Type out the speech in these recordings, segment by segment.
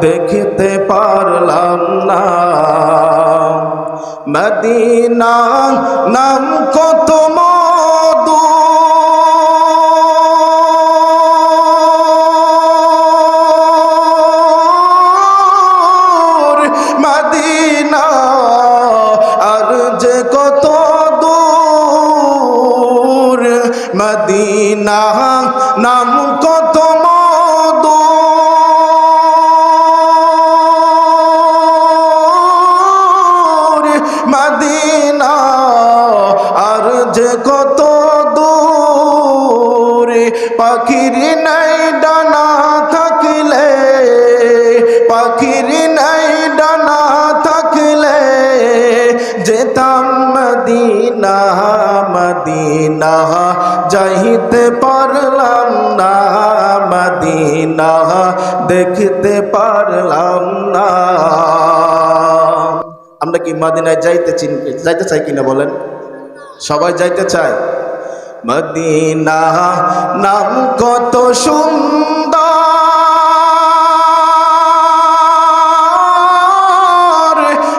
দেখতে পারলাম না। মদিনা নাম কত মধু। মদিনা কত নাম কত মধুর মদিনা, আর যে কত দূর, পাখির নাই ডানা থাকলে, পাখির নাই ডানা থাকলে যেতাম মদিনা মদিনা, যাইতে পারলাম না, মদিনা, দেখতে পারলাম না। আমরা কি মদিনায় যাইতে চিন, যাইতে চাই কিনা বলেন? সবাই যাইতে চায়। মদিনা নাম কত সুন্দর।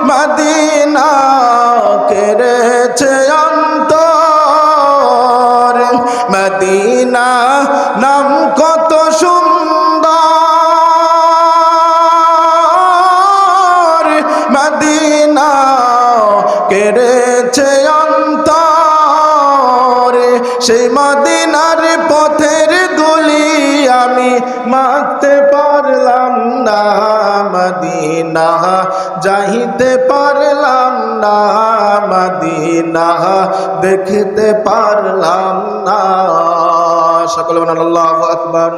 মদিনা কেড়েছে অন্তর। মদিনা নাম কত সুন্দর কেড়েছে অন্তর, সেই মদিনার পথের দুলি আমি মাখতে পারলাম না, মদিনা যাইতে পারলাম না, মদিনা দেখতে পারলাম না। সকল আল্লাহ আকবর।